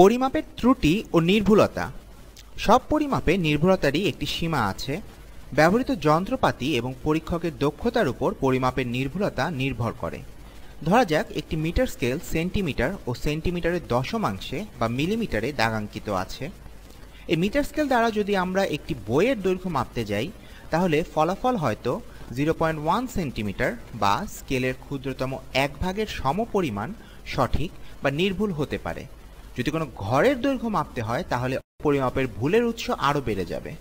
পরিমাপের ত্রুটি ও নির্ভুলতা। সব পরিমাপে নির্ভুলতারই একটি সীমা আছে। ব্যবহৃত যন্ত্রপাতি এবং পরীক্ষকের দক্ষতার উপর পরিমাপের নির্ভুলতা নির্ভর করে। ধরা যাক, একটি মিটার স্কেল সেন্টিমিটার ও সেন্টিমিটারের দশমাংশে বা মিলিমিটারে দাগাঙ্কিত আছে। এই মিটার স্কেল দ্বারা যদি আমরা একটি বইয়ের দৈর্ঘ্য মাপতে যাই, তাহলে ফলাফল হয়তো জিরো পয়েন্ট ওয়ান সেন্টিমিটার বা স্কেলের ক্ষুদ্রতম এক ভাগের সমপরিমাণ সঠিক বা নির্ভুল হতে পারে। যদি কোনো ঘরের দৈর্ঘ্য মাপতে হয়, তাহলে পরিমাপের ভুলের উৎস আরও বেড়ে যাবে।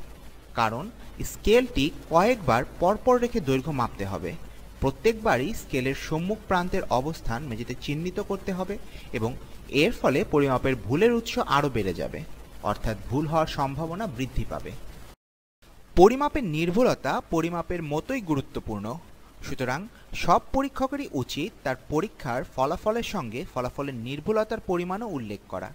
কারণ, স্কেলটি কয়েকবার পরপর রেখে দৈর্ঘ্য মাপতে হবে। প্রত্যেকবারই স্কেলের সম্মুখ প্রান্তের অবস্থান মেঝেতে চিহ্নিত করতে হবে এবং এর ফলে পরিমাপের ভুলের উৎস আরও বেড়ে যাবে। অর্থাৎ ভুল হওয়ার সম্ভাবনা বৃদ্ধি পাবে। পরিমাপের নির্ভুলতা পরিমাপের মতোই গুরুত্বপূর্ণ। সুতরাং সব পরীক্ষকেরই উচিত তার পরীক্ষার ফলাফলের সঙ্গে ফলাফলের নির্ভুলতার পরিমাণও উল্লেখ করা।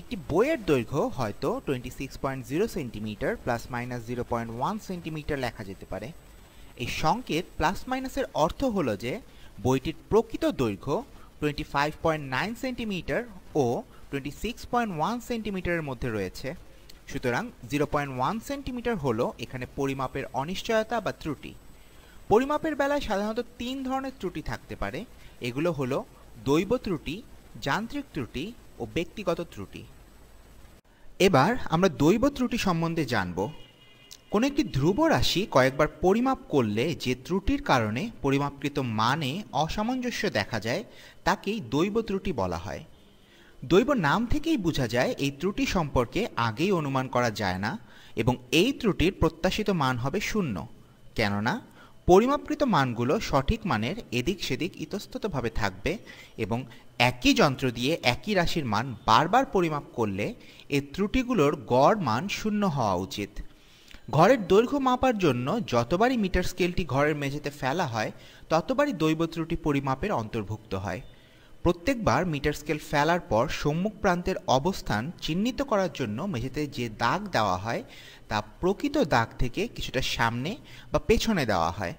একটি বইয়ের দৈর্ঘ্য হয়তো twenty six point zero centimetre plus minus zero point one centimetre লেখা যেতে পারে। এই সংকেত প্লাস মাইনাসের অর্থ হলো যে বইটির প্রকৃত দৈর্ঘ্য twenty five point nine centimetre ও টোয়েন্টি সিক্স পয়েন্ট ওয়ান সেন্টিমিটারের মধ্যে রয়েছে। সুতরাং জিরো পয়েন্ট ওয়ান সেন্টিমিটার হলো এখানে পরিমাপের অনিশ্চয়তা বা ত্রুটি। পরিমাপের বেলায় সাধারণত তিন ধরনের ত্রুটি থাকতে পারে। এগুলো হলো দৈব ত্রুটি, যান্ত্রিক ত্রুটি ও ব্যক্তিগত ত্রুটি। এবার আমরা দৈব ত্রুটি সম্বন্ধে জানব। কোনো একটি ধ্রুব রাশি কয়েকবার পরিমাপ করলে যে ত্রুটির কারণে পরিমাপকৃত মানে অসামঞ্জস্য দেখা যায়, তাকেই দৈব ত্রুটি বলা হয়। দৈব নাম থেকেই বোঝা যায় এই ত্রুটি সম্পর্কে আগেই অনুমান করা যায় না এবং এই ত্রুটির প্রত্যাশিত মান হবে শূন্য। কেননা পরিমাপকৃত মানগুলো সঠিক মানের এদিক সেদিক ইতস্ততভাবে থাকবে এবং একই যন্ত্র দিয়ে একই রাশির মান বারবার পরিমাপ করলে এ ত্রুটিগুলোর গড় মান শূন্য হওয়া উচিত। ঘরের দৈর্ঘ্য মাপার জন্য যতবারই মিটার স্কেলটি ঘরের মেঝেতে ফেলা হয়, ততবারই দৈব ত্রুটি পরিমাপের অন্তর্ভুক্ত হয়। প্রত্যেকবার মিটার স্কেল ফেলার পর সম্মুখ প্রান্তের অবস্থান চিহ্নিত করার জন্য মেঝেতে যে দাগ দেওয়া হয়, তা প্রকৃত দাগ থেকে কিছুটা সামনে বা পেছনে দেওয়া হয়।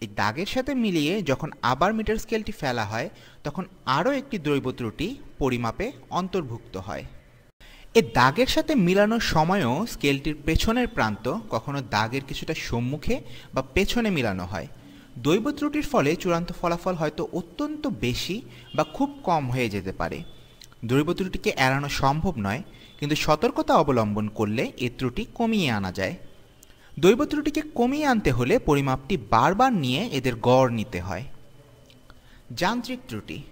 এই দাগের সাথে মিলিয়ে যখন আবার মিটার স্কেলটি ফেলা হয়, তখন আরও একটি দ্রৈব ত্রুটি পরিমাপে অন্তর্ভুক্ত হয়। এ দাগের সাথে মিলানোর সময়ও স্কেলটির পেছনের প্রান্ত কখনো দাগের কিছুটা সম্মুখে বা পেছনে মিলানো হয়। দৈব ত্রুটির ফলে চূড়ান্ত ফলাফল হয়তো অত্যন্ত বেশি বা খুব কম হয়ে যেতে পারে। দৈব ত্রুটিকে এড়ানো সম্ভব নয়, কিন্তু সতর্কতা অবলম্বন করলে এ ত্রুটি কমিয়ে আনা যায়। দৈব ত্রুটিকে কমিয়ে আনতে হলে পরিমাপটি বারবার নিয়ে এদের গড় নিতে হয়। যান্ত্রিক ত্রুটি।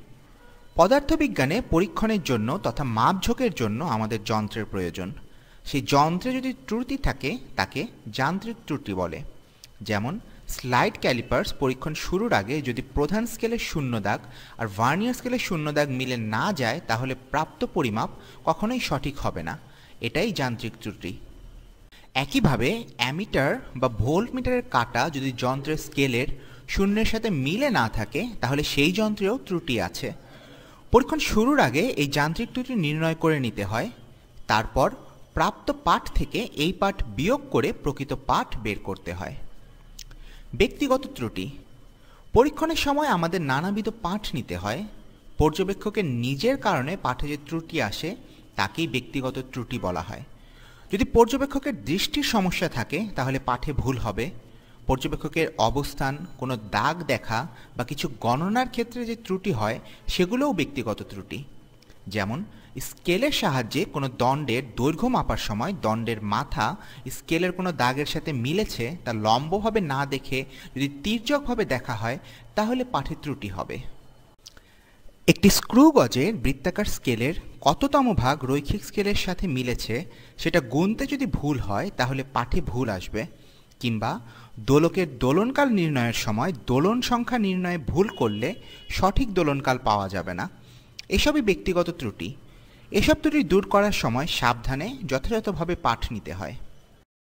পদার্থবিজ্ঞানে পরীক্ষণের জন্য তথা মাপঝোঁকের জন্য আমাদের যন্ত্রের প্রয়োজন। সেই যন্ত্রে যদি ত্রুটি থাকে, তাকে যান্ত্রিক ত্রুটি বলে। যেমন স্লাইড ক্যালিপার্স পরীক্ষণ শুরুর আগে যদি প্রধান স্কেলের শূন্য দাগ আর ভার্নিয়ার স্কেলের শূন্য দাগ মিলে না যায়, তাহলে প্রাপ্ত পরিমাপ কখনোই সঠিক হবে না। এটাই যান্ত্রিক ত্রুটি। একইভাবে অ্যামিটার বা ভোল্ট মিটারের কাটা যদি যন্ত্রের স্কেলের শূন্যের সাথে মিলে না থাকে, তাহলে সেই যন্ত্রেও ত্রুটি আছে। পরীক্ষণ শুরুর আগে এই যান্ত্রিক ত্রুটি নির্ণয় করে নিতে হয়। তারপর প্রাপ্ত পাঠ থেকে এই পাঠ বিয়োগ করে প্রকৃত পাঠ বের করতে হয়। ব্যক্তিগত ত্রুটি। পরীক্ষণের সময় আমাদের নানাবিধ পাঠ নিতে হয়। পর্যবেক্ষকের নিজের কারণে পাঠে যে ত্রুটি আসে, তাকেই ব্যক্তিগত ত্রুটি বলা হয়। যদি পর্যবেক্ষকের দৃষ্টির সমস্যা থাকে, তাহলে পাঠে ভুল হবে। পর্যবেক্ষকের অবস্থান, কোনো দাগ দেখা বা কিছু গণনার ক্ষেত্রে যে ত্রুটি হয়, সেগুলোও ব্যক্তিগত ত্রুটি। যেমন, স্কেলের সাহায্যে কোনো দণ্ডের দৈর্ঘ্য মাপার সময় দণ্ডের মাথা স্কেলের কোনো দাগের সাথে মিলেছে তা লম্বভাবে না দেখে যদি তির্যকভাবে দেখা হয়, তাহলে পাঠে ত্রুটি হবে। একটি স্ক্রু গজের বৃত্তাকার স্কেলের কততম ভাগ রৈখিক স্কেলের সাথে মিলেছে, সেটা গুনতে যদি ভুল হয়, তাহলে পাঠে ভুল আসবে। কিংবা, দোলকের দোলনকাল নির্ণয়ের সময় দোলন সংখ্যা নির্ণয়ে ভুল করলে সঠিক দোলনকাল পাওয়া যাবে না। এসবই ব্যক্তিগত ত্রুটি। এসব ত্রুটি দূর করার সময় সাবধানে যথাযথভাবে পাঠ নিতে হয়।